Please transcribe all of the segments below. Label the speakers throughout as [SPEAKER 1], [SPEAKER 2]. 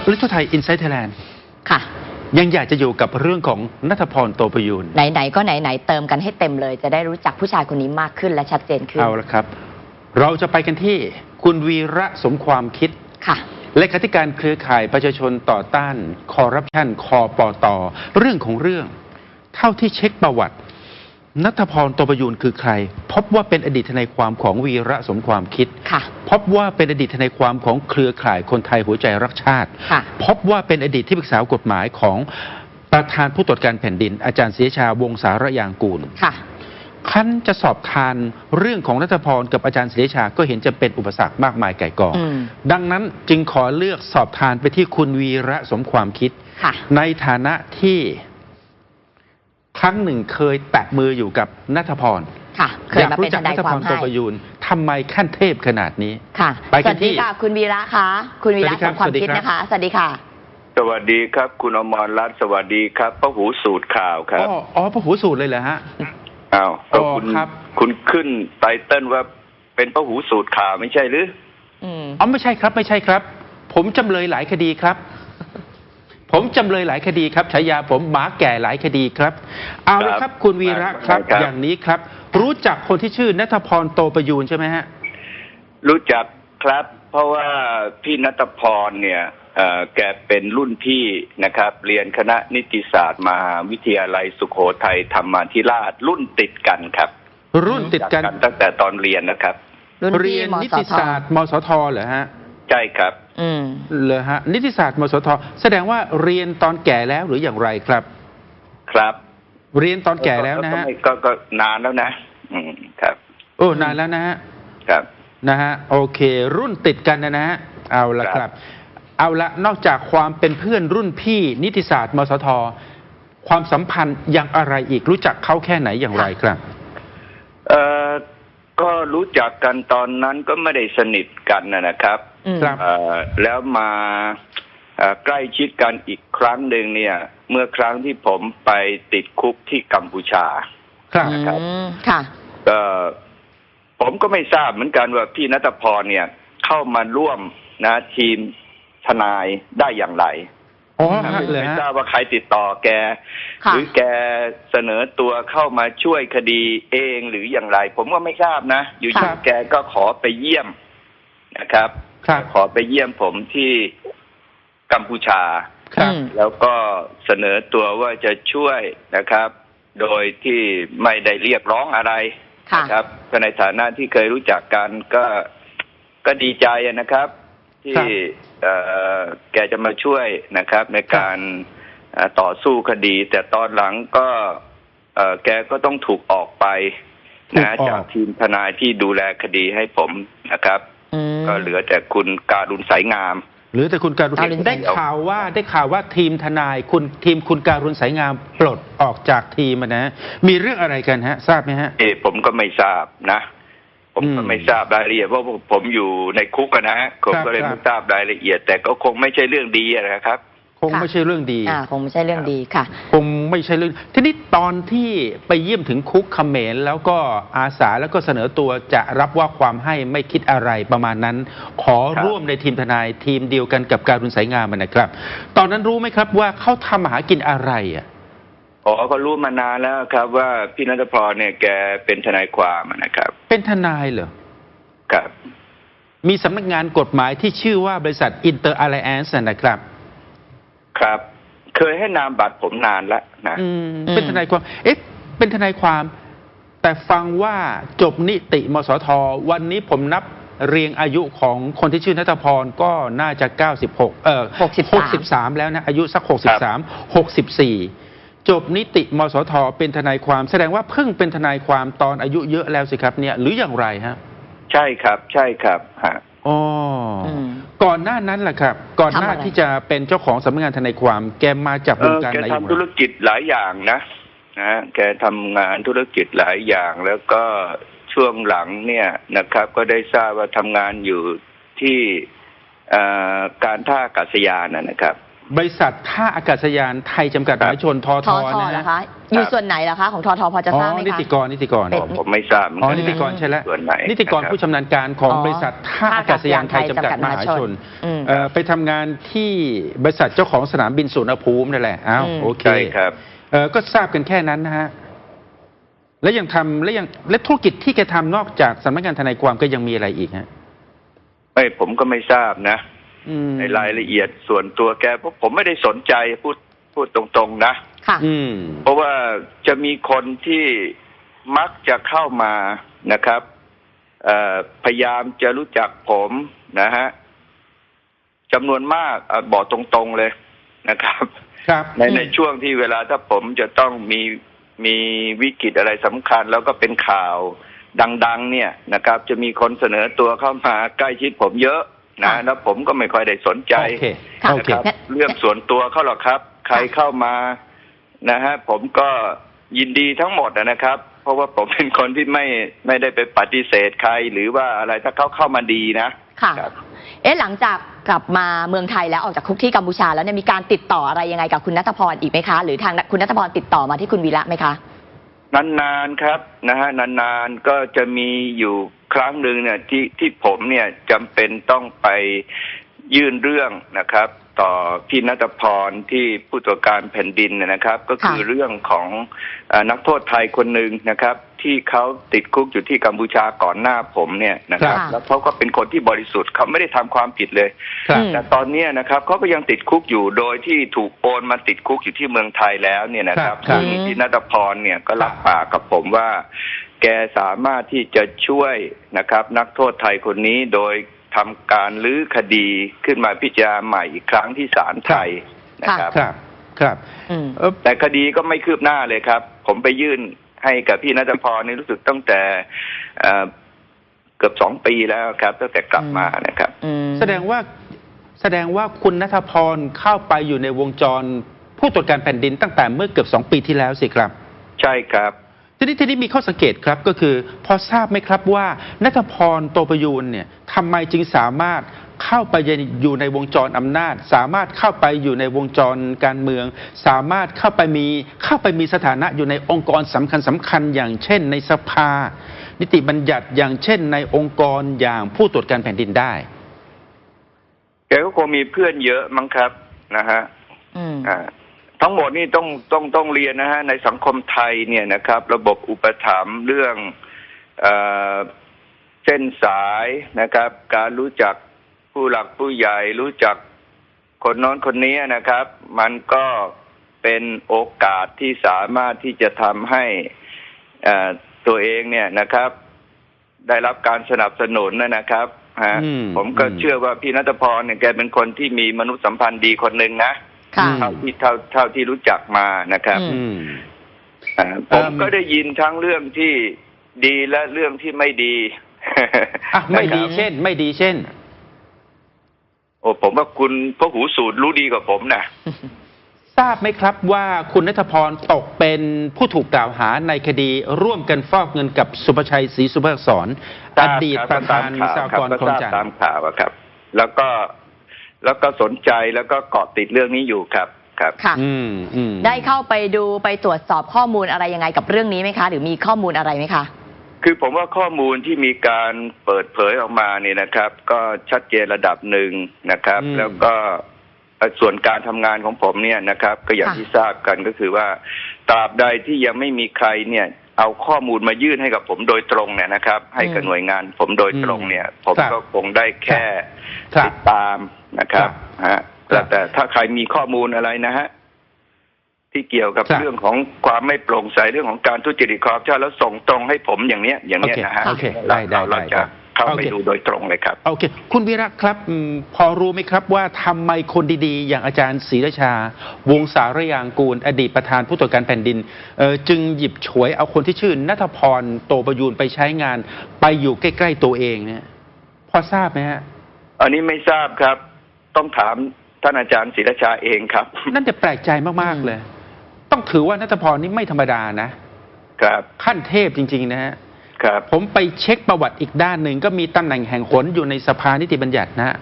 [SPEAKER 1] กับลิทไทยอินไซต์ไทยแลนด์
[SPEAKER 2] ค่ะ
[SPEAKER 1] ยังอยากจะอยู่กับเรื่องของนัทพรโตประยูน
[SPEAKER 2] ไหน ๆ ก็ไหน ๆ เติมกันให้เต็มเลย จะได้รู้จักผู้ชายคนนี้มากขึ้นและชัดเจนขึ้น
[SPEAKER 1] เอาละครับ เราจะไปกันที่คุณวีระสมความคิด
[SPEAKER 2] ค่ะ
[SPEAKER 1] เลขาธิการเครือข่ายประชาชนต่อต้านคอร์รัปชันคอปอตอเรื่องของเรื่อง เท่าที่เช็คประวัตินัทพรโตประยูนคือใคร พบว่าเป็นอดีตทนายความของวีระสมความคิด
[SPEAKER 2] ค่ะ
[SPEAKER 1] พบว่าเป็นอดีตทนายความของเครือข่ายคนไทยหัวใจรักชาติ
[SPEAKER 2] ค่ะ
[SPEAKER 1] พบว่าเป็นอดีตที่ปรึกษากฎหมายของประธานผู้ตรวจการแผ่นดิน อาจารย์เสียชาวงศาระยางกูล
[SPEAKER 2] ค่ะ
[SPEAKER 1] ขั้นจะสอบทานเรื่องของรัฐพรกับอาจารย์เสียชาก็เห็นจะเป็นอุปสรรคมากมายไก่กอง
[SPEAKER 2] อืม
[SPEAKER 1] ดังนั้นจึงขอเลือกสอบทานไปที่คุณวีระสมความคิด
[SPEAKER 2] ค่ะ
[SPEAKER 1] ในฐานะที่ครั้งหนึ่งเคยแตะมืออยู่กับนัทพร
[SPEAKER 2] ค่ะเคย
[SPEAKER 1] อยาก
[SPEAKER 2] มา
[SPEAKER 1] รู้
[SPEAKER 2] เป็น
[SPEAKER 1] จั
[SPEAKER 2] ท
[SPEAKER 1] ก
[SPEAKER 2] นา
[SPEAKER 1] นั
[SPEAKER 2] ย
[SPEAKER 1] ท
[SPEAKER 2] ควา
[SPEAKER 1] พ
[SPEAKER 2] ม
[SPEAKER 1] รโต
[SPEAKER 2] ให้
[SPEAKER 1] ประยูน ทำไมขั้นเทพขนาดนี้
[SPEAKER 2] ค่ะ
[SPEAKER 1] ไป
[SPEAKER 2] ส
[SPEAKER 1] กัน
[SPEAKER 2] วัส
[SPEAKER 1] ที่
[SPEAKER 2] ดีค่ะ คุณวีระคะคุณวีระ
[SPEAKER 1] สวัสดีครับ
[SPEAKER 2] สมความคิด
[SPEAKER 1] สวัสดีครับ
[SPEAKER 2] นะคะ สวัสดีค่ะ
[SPEAKER 3] สวัสดีครับ คุณอมรรัตน์สวัสดีครับพระหูสูตรข่าวครับ
[SPEAKER 1] อ๋ออ๋อพระหูสูตรเลยเหรอฮะ
[SPEAKER 3] อ้าวก็
[SPEAKER 1] อ๋อ
[SPEAKER 3] คุณ
[SPEAKER 1] ครับ
[SPEAKER 3] คุณขึ้นไตเติ้ลว่าเป็นพระหูสูตรข่าวไม่ใช่หรือ
[SPEAKER 2] อืม
[SPEAKER 1] อ๋อไม่ใช่ครับไม่ใช่ครับ ผมจำเลยหลายคดีครับ ผมจำเลยหลายคดีครับฉายาผมหมาแก่หลายคดีครับ เอาเลยครับคุณวีระครับ
[SPEAKER 3] ครับ
[SPEAKER 1] อย่างนี้ครับ รู้จักคนที่ชื่อนัทพรโตประยูนใช่ไหมฮะ
[SPEAKER 3] รู้จักครับ เพราะว่าพี่นัทพรเนี่ยเอ่อแกเป็นรุ่นพี่นะครับ เรียนคณะนิติศาสตร์มหาวิทยาลัยสุโขทัยธรรมาธิราชรุ่นติดกันครับ
[SPEAKER 1] รุ่นติดกัน
[SPEAKER 3] รู้ตั้งแต่ตอนเรียนนะครับ
[SPEAKER 2] รุ่น
[SPEAKER 1] เรี
[SPEAKER 2] พี่
[SPEAKER 1] ยน
[SPEAKER 2] ม
[SPEAKER 1] นิ
[SPEAKER 2] ส
[SPEAKER 1] ติ
[SPEAKER 2] ท
[SPEAKER 1] ศาสตร์มสทเหรอฮะ
[SPEAKER 3] ใช่ครับ
[SPEAKER 2] อืม
[SPEAKER 1] เหรอฮะนิติศาสตร์มสทแสดงว่าเรียนตอนแก่แล้วหรืออย่างไรครับ
[SPEAKER 3] ครับ
[SPEAKER 1] เรียนตอนแก่แล้วนะฮะ
[SPEAKER 3] ก็ไม่ก็ก็นานแล้วนะ อืมครับ
[SPEAKER 1] โอ้นานแล้วนะฮะ
[SPEAKER 3] ครับ
[SPEAKER 1] นะฮะโอเค รุ่นติดกันนะนะฮะเอาละค
[SPEAKER 3] ครั
[SPEAKER 1] รับ
[SPEAKER 3] บ
[SPEAKER 1] เอาละนอกจากความเป็นเพื่อนรุ่นพี่นิติศาสตร์มสทความสัมพันธ์อย่างอะไรอีกรู้จักเขาแค่ไหนอย่างไรครับ
[SPEAKER 3] เอ่อก็รู้จักกันตอนนั้นก็ไม่ได้สนิทกันนะนะครับ
[SPEAKER 2] อืม
[SPEAKER 1] ครับ
[SPEAKER 3] เอ่อแล้วมาเอ่อ ใกล้ชิดกันอีกครั้งหนึ่งเนี่ย เมื่อครั้งที่ผมไปติดคุกที่กัมพูชา
[SPEAKER 1] ครับ
[SPEAKER 3] นะครับ
[SPEAKER 2] อืมค่ะ
[SPEAKER 3] ก็ผมก็ไม่ทราบเหมือนกันว่าพี่นัทพรเนี่ย เข้ามาร่วมนะทีมทนายได้อย่างไร
[SPEAKER 1] อ๋อ
[SPEAKER 3] นะ
[SPEAKER 1] ฮะเลย
[SPEAKER 3] ไม่
[SPEAKER 1] ฮะ
[SPEAKER 3] ทราบว่าใครติดต่อแก
[SPEAKER 2] ค่ะ
[SPEAKER 3] หรือแกเสนอตัวเข้ามาช่วยคดีเองหรืออย่างไร ผมก็ไม่ทราบนะ อยู่
[SPEAKER 1] ครับ
[SPEAKER 3] ๆแกก็ขอไปเยี่ยมนะครับ
[SPEAKER 1] ครับ
[SPEAKER 3] ขอไปเยี่ยมผมที่ กัมพูชา
[SPEAKER 1] ครับ
[SPEAKER 2] อืม
[SPEAKER 3] แล้วก็เสนอตัวว่าจะช่วยนะครับ โดยที่ไม่ได้เรียกร้องอะไร
[SPEAKER 2] ค่ะ
[SPEAKER 3] นะครับก็ในฐานะที่เคยรู้จักกันก็ก็ดีใจนะครับ ที่
[SPEAKER 1] ครับ
[SPEAKER 3] เอ่อแกจะมาช่วยนะครับ ในการเอ่อต่อสู้คดี แต่ตอนหลังก็เอ่อแกก็ต้องถูกออกไป
[SPEAKER 1] ถูก
[SPEAKER 3] นะ
[SPEAKER 1] อ
[SPEAKER 3] จา
[SPEAKER 1] อกก
[SPEAKER 3] ทีมทนายที่ดูแลคดีให้ผมนะครับ
[SPEAKER 2] อืม
[SPEAKER 3] ก็เหลือแต่คุณการุณสายงาม
[SPEAKER 1] หรือแต่คุณการุณ
[SPEAKER 2] การุณ
[SPEAKER 1] ได้ข่าวว่าได้ข่าวว่าทีมทนายคุณทีมคุณการุณสายงามปลดออกจากทีมอะนะมีเรื่องอะไรกันฮะ ทราบไหมฮะ
[SPEAKER 3] เออผมก็ไม่ทราบนะ ผมก็
[SPEAKER 1] อืม
[SPEAKER 3] ไม่ทราบรายละเอียดเพราะผมอยู่ในคุกอะนะผม
[SPEAKER 1] ครับ
[SPEAKER 3] ก็เลย
[SPEAKER 1] ครับ
[SPEAKER 3] ไม่ทราบรายละเอียด แต่ก็คงไม่ใช่เรื่องดีอะนะครับ
[SPEAKER 1] คงไม่ใช่เรื่องดี
[SPEAKER 2] อ่าคงไม่ใช่เรื่องดีค่ะ
[SPEAKER 1] คงไม่ใช่เรื่อง ทีนี้ตอนที่ไปเยี่ยมถึงคุกเขมรแล้วก็อาสาแล้วก็เสนอตัวจะรับว่าความให้ไม่คิดอะไรประมาณนั้น ขอ
[SPEAKER 3] ครับ
[SPEAKER 1] ร่วมในทีมทนายทีมเดียวกันกับการุณสายงามอะนะครับ ตอนนั้นรู้ไหมครับว่าเขาทำมาหากินอะไรอะ
[SPEAKER 3] อ๋อก็รู้มานานแล้วครับ ว่าพี่นัทพรเนี่ยแกเป็นทนายความอะนะครับ
[SPEAKER 1] เป็นทนายเหรอ
[SPEAKER 3] ครับ
[SPEAKER 1] มีสำนักงานกฎหมายที่ชื่อว่าบริษัท Inter Alliance นะครับ
[SPEAKER 3] ครับ เคยให้นามบัตรผมนานแล้วนะ
[SPEAKER 1] อืม
[SPEAKER 2] อืม
[SPEAKER 1] เป็นทนายความ เอ๊ะ เป็นทนายความ แต่ฟังว่าจบนิติมสท วันนี้ผมนับเรียงอายุของคนที่ชื่อนัทพรก็น่าจะ 96 เอ่อ
[SPEAKER 2] 63
[SPEAKER 1] 63 แล้วนะ อายุสัก 63 64 จบนิติมสท เป็นทนายความ แสดงว่าเพิ่งเป็นทนายความตอนอายุเยอะแล้วสิครับเนี่ย หรืออย่างไรฮะ
[SPEAKER 3] ใช่ครับ ใช่ครับฮะ
[SPEAKER 1] อ๋ออ
[SPEAKER 2] อืม
[SPEAKER 1] ก่อนหน้านั้นแหละครับ ก่อนหน้า
[SPEAKER 2] ทำอะไร
[SPEAKER 1] ที่จะเป็นเจ้าของสำนักงานทนายความ แกมาจาก
[SPEAKER 3] เอ
[SPEAKER 1] วง
[SPEAKER 3] อ
[SPEAKER 1] การ
[SPEAKER 3] แก
[SPEAKER 1] ไหนอย่าง
[SPEAKER 3] ทำธุ
[SPEAKER 1] ไร
[SPEAKER 3] รกิจหลายอย่างนะนะ แกทำงานธุรกิจหลายอย่าง แล้วก็ช่วงหลังเนี่ยนะครับ ก็ได้ทราบว่าทำงานอยู่ที่เอ่อการท่าอากาศยานนะนะครับ
[SPEAKER 1] บริษัทท่าอากาศยานไทยจำกัดมหาชนทอ
[SPEAKER 2] ท
[SPEAKER 1] ท
[SPEAKER 2] อทอ
[SPEAKER 1] นะ
[SPEAKER 2] เหรอ
[SPEAKER 1] ฮะ
[SPEAKER 2] คะ อยู่ส่วนไหนเหรอคะ ของทอทอพอจะ
[SPEAKER 1] อ๋
[SPEAKER 2] ทราบ
[SPEAKER 1] อ
[SPEAKER 2] ไหม
[SPEAKER 1] นิ
[SPEAKER 2] คะ
[SPEAKER 1] ติกรนิติกร
[SPEAKER 2] เป็
[SPEAKER 3] ผมผมไม่ทราบเหมือน
[SPEAKER 1] อ๋อ
[SPEAKER 3] กัน
[SPEAKER 1] นิติกรใช่แล้ว
[SPEAKER 3] ส่วนไหน
[SPEAKER 1] นิติกร
[SPEAKER 3] นะครับ
[SPEAKER 1] ผู้ชำนาญการของ
[SPEAKER 2] อ๋อบ
[SPEAKER 1] ริษัทท่าอากาศยานไทยจำกัดมหาชน
[SPEAKER 2] อืม
[SPEAKER 1] เอ่อไปทำงานที่บริษัทเจ้าของสนามบินสุวรรณภูมินั่นแหละอ้าว
[SPEAKER 2] อืม
[SPEAKER 1] โอเค
[SPEAKER 3] ใช่ครับ
[SPEAKER 1] เออก็ทราบกันแค่นั้นนะฮะ แล้วยังทำแล้วยังและธุรกิจที่แกทำนอกจากสำนักงานทนายความก็ยังมีอะไรอีกฮะ
[SPEAKER 3] ไม่ผมก็ไม่ทราบนะ
[SPEAKER 1] อืม
[SPEAKER 3] ในรายละเอียดส่วนตัวแกเพราะผมไม่ได้สนใจพูดพูดตรงๆนะ
[SPEAKER 2] ค่ะ
[SPEAKER 1] อืม
[SPEAKER 3] เพราะว่าจะมีคนที่มักจะเข้ามานะครับเอ่อพยายามจะรู้จักผมนะฮะจำนวนมากเอ่อบอกตรงๆเลยนะครับ
[SPEAKER 1] ครับ
[SPEAKER 3] ใน
[SPEAKER 2] อืม
[SPEAKER 3] ในช่วงที่เวลาถ้าผมจะต้องมีมีวิกฤตอะไรสำคัญ แล้วก็เป็นข่าวดัง ๆ เนี่ยนะครับ จะมีคนเสนอตัวเข้ามาใกล้ชิดผมเยอะ นะแล้วผมก็ไม่ค่อยได้สนใจ
[SPEAKER 1] โอเค
[SPEAKER 2] ค่ะ
[SPEAKER 1] โอเค
[SPEAKER 3] นะครับเรื่องส่วนตัวเขาหรอกครับ ใครเข้ามานะฮะผมก็ยินดีทั้งหมดนะครับ เพราะว่าผมเป็นคนที่ไม่ไม่ได้ไปปฏิเสธใคร หรือว่าอะไรถ้าเขาเข้ามาดีนะ
[SPEAKER 2] ค่ะ
[SPEAKER 3] ครับ
[SPEAKER 2] เอ๊ะหลังจากกลับมาเมืองไทยแล้วออกจากคุกที่กัมพูชาแล้วเนี่ยมีการติดต่ออะไรยังไงกับคุณนัทพรอีกไหมคะ หรือทางคุณนัทพรติดต่อมาที่คุณวีระไหมคะ
[SPEAKER 3] นานๆครับนะฮะนานๆก็จะมีอยู่ครั้งหนึ่งเนี่ยที่ที่ผมเนี่ยจำเป็นต้องไปยื่นเรื่องนะครับ ต่อพี่นัทพรที่ผู้ตรวจการแผ่นดินเนยนะครับ ก็คือ
[SPEAKER 2] ค่ะ
[SPEAKER 3] เรื่องของเออนักโทษไทยคนหนึ่งนะครับ ที่เขาติดคุกอยู่ที่กัมพูชาก่อนหน้าผมเนี่ยนะครับ
[SPEAKER 2] ค่ะ
[SPEAKER 3] แล้วเขาก็เป็นคนที่บริสุทธิ์เขาไม่ได้ทำความผิดเลย
[SPEAKER 1] ครับ
[SPEAKER 2] อืม
[SPEAKER 3] แต่ตอนเนี้ยนะครับเขาก็ยังติดคุกอยู่โดยที่ถูกโอนมาติดคุกอยู่ที่เมืองไทยแล้วเนี่ยนะครับ
[SPEAKER 1] ครับ
[SPEAKER 3] ซึ่ง
[SPEAKER 2] อืม
[SPEAKER 3] พี่นัทพรเนี่ยก็รับปากกับผมว่า แกสามารถที่จะช่วยนะครับ นักโทษไทยคนนี้โดย ทำการลื้อคดีขึ้นมาพิจารณาใหม่อีกครั้งที่ศาลไทยนะครับ
[SPEAKER 1] ครับครับ
[SPEAKER 2] อืม
[SPEAKER 1] เออ
[SPEAKER 3] แต่คดีก็ไม่คืบหน้าเลยครับ ผมไปยื่นให้กับพี่นัทพรนี่รู้สึกตั้งแต่เอ่อเกือบสองปีแล้วครับตั้งแต่กลับมานะครับ
[SPEAKER 2] อืม
[SPEAKER 1] แสดงว่าแสดงว่าคุณนัทพรเข้าไปอยู่ในวงจรผู้ตรวจการแผ่นดินตั้งแต่เมื่อเกือบสองปีที่แล้วสิครับ
[SPEAKER 3] ใช่ครับ
[SPEAKER 1] ทีนี้ทีนี้มีข้อสังเกตครับก็คือ พอทราบไหมครับว่านัทพรโตประยูนเนี่ยทำไมจึงสามารถเข้าไปอยู่ในวงจรอำนาจ สามารถเข้าไปอยู่ในวงจรการเมือง สามารถเข้าไปมีเข้าไปมีสถานะอยู่ในองค์กรสำคัญสำคัญอย่างเช่นในสภา นิติบัญญัติอย่างเช่นในองค์กรอย่างผู้ตรวจการแผ่นดินได้
[SPEAKER 3] แกก็คงมีเพื่อนเยอะมั้งครับนะฮะ
[SPEAKER 2] อืม
[SPEAKER 3] อ่า ทั้งหมดนี่ต้องต้องต้องเรียนนะฮะในสังคมไทยเนี่ยนะครับ ระบบอุปถัมภ์เรื่องเอ่อเส้นสายนะครับ การรู้จักผู้หลักผู้ใหญ่รู้จักคนโน้นคนนี้นะครับ มันก็เป็นโอกาสที่สามารถที่จะทำให้เอ่อตัวเองเนี่ยนะครับ ได้รับการสนับสนุนนะครับฮะ
[SPEAKER 1] อืม
[SPEAKER 3] ผมก็
[SPEAKER 1] อืม
[SPEAKER 3] เชื่อว่าพี่นัทพรเนี่ยแกเป็นคนที่มีมนุษยสัมพันธ์ดีคนหนึ่งนะ
[SPEAKER 2] ค่ะ
[SPEAKER 1] อืม
[SPEAKER 3] เท่าที่เท่าเท่าที่รู้จักมานะครับ
[SPEAKER 2] อื
[SPEAKER 1] อืม
[SPEAKER 3] อ่าผม
[SPEAKER 1] เอิ่ม
[SPEAKER 3] ก็ได้ยินทั้งเรื่องที่ดีและเรื่องที่ไม่ดี
[SPEAKER 1] อะไม่ดี
[SPEAKER 3] นะครับ
[SPEAKER 1] เช่น ไม่ดีเช่น
[SPEAKER 3] โอ้ผมว่าคุณพระหูสูตรรู้ดีกว่าผมนะ
[SPEAKER 1] ทราบไหมครับว่าคุณนัทพรตกเป็นผู้ถูกกล่าวหาในคดีร่วมกันฟอกเงินกับสุภชัยศรีสุภาษรอดีตประธาน
[SPEAKER 3] ข่าว
[SPEAKER 1] สาก
[SPEAKER 3] ครับ
[SPEAKER 1] รณ์
[SPEAKER 3] ก็
[SPEAKER 1] คลอ
[SPEAKER 3] ท
[SPEAKER 1] ง
[SPEAKER 3] ราบ
[SPEAKER 1] จันท
[SPEAKER 3] ตาม
[SPEAKER 1] ร์
[SPEAKER 3] ข่าวอะครับ แล้วก็ แล้วก็สนใจแล้วก็เกาะติดเรื่องนี้อยู่ครับครับ
[SPEAKER 2] ค่ะ
[SPEAKER 1] อืมอืม
[SPEAKER 2] ได้เข้าไปดูไปตรวจสอบข้อมูลอะไรยังไงกับเรื่องนี้ไหมคะ หรือมีข้อมูลอะไรไหมคะ
[SPEAKER 3] คือผมว่าข้อมูลที่มีการเปิดเผยออกมาเนี่ยนะครับ ก็ชัดเจนระดับหนึ่งนะครับ
[SPEAKER 1] อืม
[SPEAKER 3] แล้วก็เอ่อส่วนการทำงานของผมเนี่ยนะครับ ก็อย่าง
[SPEAKER 2] ค่ะ
[SPEAKER 3] ที่ทราบกันก็คือว่าตราบใดที่ยังไม่มีใครเนี่ย เอาข้อมูลมายื่นให้กับผมโดยตรงเนี่ยนะครับ ให้กับหน่วยงานผมโดยตรงเนี่ย ผม
[SPEAKER 1] ครับ
[SPEAKER 3] ก็คงได้แค่
[SPEAKER 1] ครับ
[SPEAKER 3] ติดตามนะครับฮะ
[SPEAKER 1] ครับ
[SPEAKER 3] แต่ถ้าใครมีข้อมูลอะไรนะฮะที่เกี่ยวกับ
[SPEAKER 1] ครับ
[SPEAKER 3] เรื่องของความไม่โปร่งใสเรื่องของการทุจริตคอร์รัปชันแล้วส่งตรงให้ผมอย่างเนี้ยอย่างเนี้ยนะฮะ
[SPEAKER 1] โอเคได้ได้
[SPEAKER 3] เรา
[SPEAKER 1] ได้
[SPEAKER 3] จะ
[SPEAKER 1] ครับ
[SPEAKER 3] เข้า
[SPEAKER 1] โอ
[SPEAKER 3] ไป
[SPEAKER 1] เค
[SPEAKER 3] ดูโดยตรงเลยครับ
[SPEAKER 1] โอเค คุณวีระครับอืมพอรู้ไหมครับว่าทำไมคนดีๆ อย่างอาจารย์ศรีราชา วงศาระยางกูล อดีตประธานผู้ตรวจการแผ่นดินเอ่อจึงหยิบฉวยเอาคนที่ชื่อนัทพรโตประยูนไปใช้งาน ไปอยู่ใกล้ๆตัวเองเนี่ยพอทราบไหมฮะ
[SPEAKER 3] อันนี้ไม่ทราบครับ ต้องถามท่านอาจารย์ศิรชาเองครับ
[SPEAKER 1] นั่นจะแปลกใจมากๆเลย ต้องถือว่านัทพรนี่ไม่ธรรมดานะ
[SPEAKER 3] ครับ
[SPEAKER 1] ขั้นเทพจริง ๆ นะฮะ
[SPEAKER 3] ครับ
[SPEAKER 1] ผมไปเช็คประวัติอีกด้านหนึ่งก็มีตำแหน่งแห่งหนอยู่ในสภานิติบัญญัตินะฮะ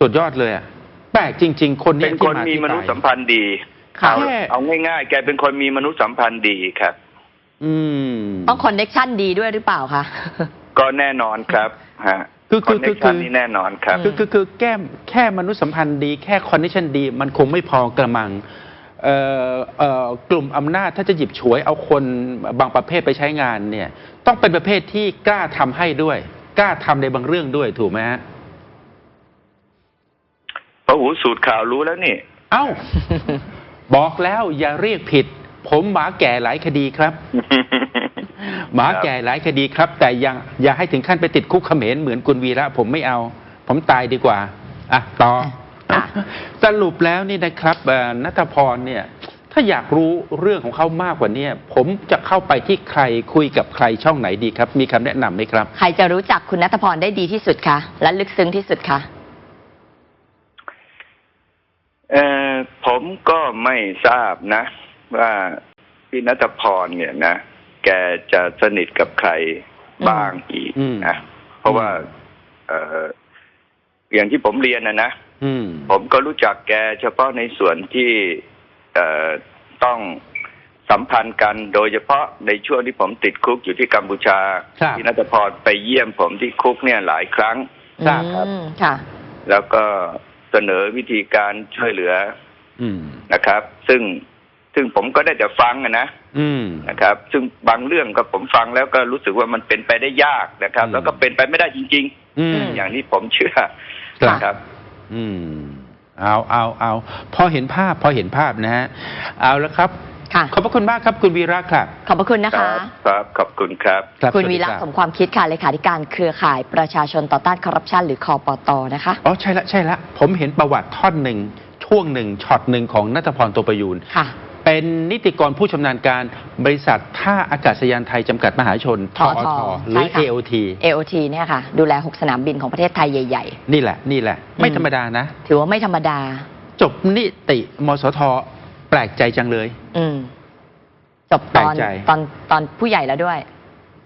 [SPEAKER 1] สุดยอดเลยอะแปลกจริง ๆ คน
[SPEAKER 3] เป็
[SPEAKER 1] เนี้
[SPEAKER 3] น
[SPEAKER 1] ที่
[SPEAKER 3] คน
[SPEAKER 1] มา
[SPEAKER 3] มี
[SPEAKER 1] ที่
[SPEAKER 3] มนุษย
[SPEAKER 1] ไป
[SPEAKER 3] สัมพันธ์ดี
[SPEAKER 2] ค่ะ
[SPEAKER 3] เอา
[SPEAKER 1] แค่
[SPEAKER 3] เอาง่ายๆ แกเป็นคนมีมนุษยสัมพันธ์ดีครับ
[SPEAKER 1] อืม
[SPEAKER 2] ต้องคอนเน็ชันดีด้วยหรือเปล่าคะ
[SPEAKER 3] ก็แน่นอนครับฮะ
[SPEAKER 1] คือ
[SPEAKER 3] ค
[SPEAKER 1] คืออน
[SPEAKER 3] เน
[SPEAKER 1] คือ
[SPEAKER 3] ค
[SPEAKER 1] คื
[SPEAKER 3] ชัน
[SPEAKER 1] อ
[SPEAKER 3] นี้แน่นอนครับ
[SPEAKER 1] คือคือคือแก้มแค่มนุษยสัมพันธ์ดี แค่คอนดิชันดี มันคงไม่พอกระมังเอ่อเอ่อ กลุ่มอำนาจถ้าจะหยิบฉวยเอาคนบางประเภทไปใช้งานเนี่ย ต้องเป็นประเภทที่กล้าทำให้ด้วย กล้าทำในบางเรื่องด้วยถูกไหมฮะ
[SPEAKER 3] เพราะหูสูตรข่าวรู้แล้วนี่
[SPEAKER 1] เอ้า บอกแล้วอย่าเรียกผิด ผมหมาแก่หลายคดีครับหมาแก่หลายคดีครับ แต่ยังอย่าให้ถึงขั้นไปติดคุกเขมรเหมือนคุณวีระผมไม่เอา ผมตายดีกว่าอะต่อ
[SPEAKER 2] ค่ะ
[SPEAKER 1] สรุปแล้วนี่นะครับเอ่อนัทพรเนี่ยถ้าอยากรู้เรื่องของเขามากกว่านี้ผมจะเข้าไปที่ใครคุยกับใครช่องไหนดีครับ มีคำแนะนำไหมครับ
[SPEAKER 2] ใครจะรู้จักคุณนัทพรได้ดีที่สุดคะและลึกซึ้งที่สุดคะ
[SPEAKER 3] เออผมก็ไม่ทราบนะ ว่าพี่นัทพรเนี่ยนะ แกจะสนิทกับใครบ้างอีก
[SPEAKER 1] อืม
[SPEAKER 3] นะ เพราะว่า เอออย่างที่ผมเรียนนะนะ
[SPEAKER 1] อืม
[SPEAKER 3] ผมก็รู้จักแกเฉพาะในส่วนที่เอ่อต้องสัมพันธ์กันโดยเฉพาะในช่วงที่ผมติดคุกอยู่ที่กัมพูชา
[SPEAKER 1] ครับ
[SPEAKER 3] พี่นัทพรไปเยี่ยมผมที่คุกเนี่ยหลายครั้ง
[SPEAKER 1] ทราบครับ
[SPEAKER 2] อืมค่ะ
[SPEAKER 3] แล้วก็เสนอวิธีการช่วยเหลือ
[SPEAKER 1] อืม
[SPEAKER 3] นะครับ ซึ่งซึ่งผมก็ได้แต่ฟังอะนะ
[SPEAKER 1] อืม
[SPEAKER 3] นะครับ ซึ่งบางเรื่องก็ผมฟังแล้วก็รู้สึกว่ามันเป็นไปได้ยากนะครับ
[SPEAKER 1] อืม
[SPEAKER 3] แล้วก็เป็นไปไม่ได้จริง
[SPEAKER 1] อืม
[SPEAKER 3] ๆอย่างที่ผมเชื่อ
[SPEAKER 1] ครับ
[SPEAKER 3] นะครับ
[SPEAKER 1] อืม เอาเอาเอาพอเห็นภาพพอเห็นภาพนะฮะ เอาแล้วครับ
[SPEAKER 2] ค่ะ
[SPEAKER 1] ขอบพระคุณมากครับ คุณวีระครับ
[SPEAKER 2] ขอบพระคุณนะ
[SPEAKER 3] ค
[SPEAKER 2] คะ
[SPEAKER 3] รับครับขอบคุณครับ
[SPEAKER 1] ครับ
[SPEAKER 2] คุณ
[SPEAKER 1] สส
[SPEAKER 2] วี
[SPEAKER 1] ดี
[SPEAKER 2] ระ
[SPEAKER 1] รับ
[SPEAKER 2] สมความคิดค่ะเลขาธิการเครือข่ายประชาชนต่อต้านคอร์รัปชันหรือคอปตนะคะ
[SPEAKER 1] อ๋อใช่ละใช่ละ ผมเห็นประวัติท่อนหนึ่งช่วงหนึ่งช็อตหนึ่งของนัทพรโตประยูน
[SPEAKER 2] ค่ะ
[SPEAKER 1] เป็นนิติกรผู้ชำนาญการบริษัทท่าอากาศยานไทยจำกัดมหาชน
[SPEAKER 2] ท
[SPEAKER 1] ท
[SPEAKER 2] อ
[SPEAKER 1] อ
[SPEAKER 2] ท
[SPEAKER 1] ทหรือ
[SPEAKER 2] ใช่ค่ะ
[SPEAKER 1] AOT
[SPEAKER 2] AOT เนี่ยค่ะ ดูแล 6 สนามบินของประเทศไทยใหญ่
[SPEAKER 1] นี่แหละ นี่แหละ ไม่
[SPEAKER 2] อืม
[SPEAKER 1] ธรรมดานะ
[SPEAKER 2] ๆ ถือว่าไม่ธรรมดา
[SPEAKER 1] จบนิติมสทแปลกใจจังเลย
[SPEAKER 2] อืม จบตอน
[SPEAKER 1] แปลกใจ
[SPEAKER 2] ตอนตอนผู้ใหญ่แล้วด้วย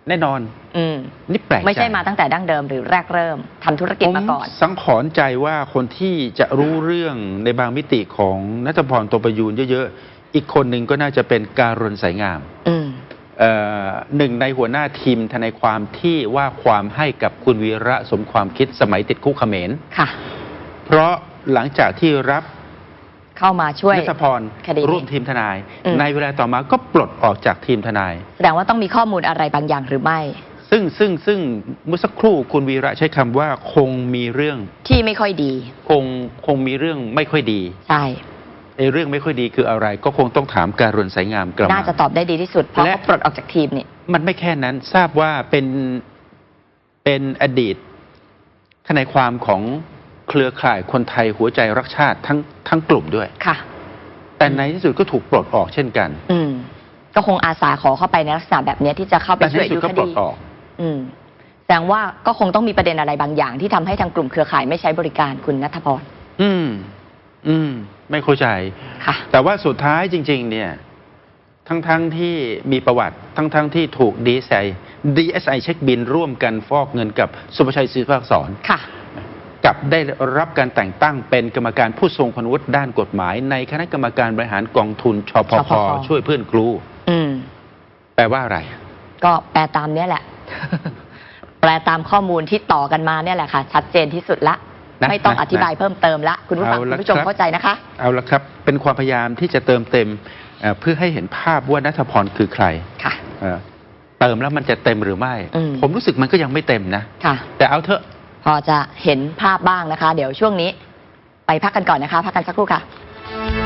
[SPEAKER 1] แน่นอน
[SPEAKER 2] อืม
[SPEAKER 1] นี่แปลกใจ
[SPEAKER 2] ไม่ใช่มาตั้งแต่ดั้งเดิมหรือแรกเริ่มทำธุรกิจมาก่อน
[SPEAKER 1] สังขรณ์ใจว่าคนที่จะรู้เรื่องในบางมิติของนัทพรโตประยูนเยอะๆ อีกคนหนึ่งก็น่าจะเป็นการุณสายงาม
[SPEAKER 2] อืม
[SPEAKER 1] เอ่อหนึ่งในหัวหน้าทีมทนายความที่ว่าความให้กับคุณวีระสมความคิดสมัยติดคุกเขมร
[SPEAKER 2] ค่ะ
[SPEAKER 1] เพราะหลังจากที่รับ
[SPEAKER 2] เข้ามาช่วย
[SPEAKER 1] นัทพร
[SPEAKER 2] คดีนี้
[SPEAKER 1] ร่วมทีมทนาย
[SPEAKER 2] อืม
[SPEAKER 1] ในเวลาต่อมาก็ปลดออกจากทีมทนาย
[SPEAKER 2] แสดงว่าต้องมีข้อมูลอะไรบางอย่างหรือไม่
[SPEAKER 1] ซึ่งซึ่งซึ่งเมื่อสักครู่คุณวีระใช้คำว่าคงมีเรื่อง
[SPEAKER 2] ที่ไม่ค่อยดี
[SPEAKER 1] คงคงมีเรื่องไม่ค่อยดี
[SPEAKER 2] ใช่
[SPEAKER 1] ไอ้เรื่องไม่ค่อยดีคืออะไร ก็คงต้องถามการุณสายงามกระมั
[SPEAKER 2] น่างจะตอบได้ดีที่สุดเพราะ
[SPEAKER 1] และ
[SPEAKER 2] เขาปลดออกจากทีมนี่
[SPEAKER 1] มันไม่แค่นั้นทราบว่าเป็นเป็นอดีตทนายความของเครือข่ายคนไทยหัวใจรักชาติทั้งทั้งกลุ่มด้วย
[SPEAKER 2] ค่ะ
[SPEAKER 1] แต่ในที่สุดก็ถูกปลดออกเช่นกัน
[SPEAKER 2] อืม ก็คงอาสาขอเข้าไปในลักษณะแบบเนี้ยที่จะเข้าไป
[SPEAKER 1] แต่ใน
[SPEAKER 2] ช่วย
[SPEAKER 1] ที่สุด
[SPEAKER 2] ดู
[SPEAKER 1] ก็
[SPEAKER 2] ค
[SPEAKER 1] ปล
[SPEAKER 2] ดี
[SPEAKER 1] ดออก
[SPEAKER 2] อืมแสดงว่าก็คงต้องมีประเด็นอะไรบางอย่างที่ทำให้ทางกลุ่มเครือข่ายไม่ใช้บริการคุณนัทพร
[SPEAKER 1] อืม อืม ไม่เข้าใจ
[SPEAKER 2] ค่ะ
[SPEAKER 1] แต่ว่าสุดท้ายจริง ๆ เนี่ย ทั้งๆทที่มีประวัติ ทั้งๆทที่ถูกดีไซ DSI เช็คบินร่วมกันฟอกเงินกับสุภชัยศรีภาคสอน
[SPEAKER 2] ค่ะ
[SPEAKER 1] กับได้รับการแต่งตั้งเป็นกรรมการผู้ทรงคุณวุฒิด้านกฎหมาย ในคณะกรรมการบริหารกองทุนชพ
[SPEAKER 2] ชพ
[SPEAKER 1] พช่วยเพื่อนครู
[SPEAKER 2] อืม
[SPEAKER 1] แปลว่าอะไร
[SPEAKER 2] ก็แปลตามเนี้ยแหละ แปลตามข้อมูลที่ต่อกันมาเนี่ยแหละค่ะ ชัดเจนที่สุดละ
[SPEAKER 1] นะ
[SPEAKER 2] ไม่ต้อง
[SPEAKER 1] นะ
[SPEAKER 2] อธิบายเพิ่มเติมละ คุณผู้ฟัง
[SPEAKER 1] เอา
[SPEAKER 2] คุณ
[SPEAKER 1] ละ
[SPEAKER 2] ผู้ชม
[SPEAKER 1] ครับ
[SPEAKER 2] เข้าใจนะคะ
[SPEAKER 1] เอาละครับ เป็นความพยายามที่จะเติมเต็มเอ่อเพื่อให้เห็นภาพว่านัทพรคือใคร
[SPEAKER 2] ค่ะ
[SPEAKER 1] เอ่อเติมแล้วมันจะเต็มหรือไม่
[SPEAKER 2] อืม
[SPEAKER 1] ผมรู้สึกมันก็ยังไม่เต็มนะ
[SPEAKER 2] ค่ะ
[SPEAKER 1] แต่เอาเถอะ
[SPEAKER 2] พอจะเห็นภาพบ้างนะคะ เดี๋ยวช่วงนี้ ไปพักกันก่อนนะคะ พักกันสักครู่ค่ะ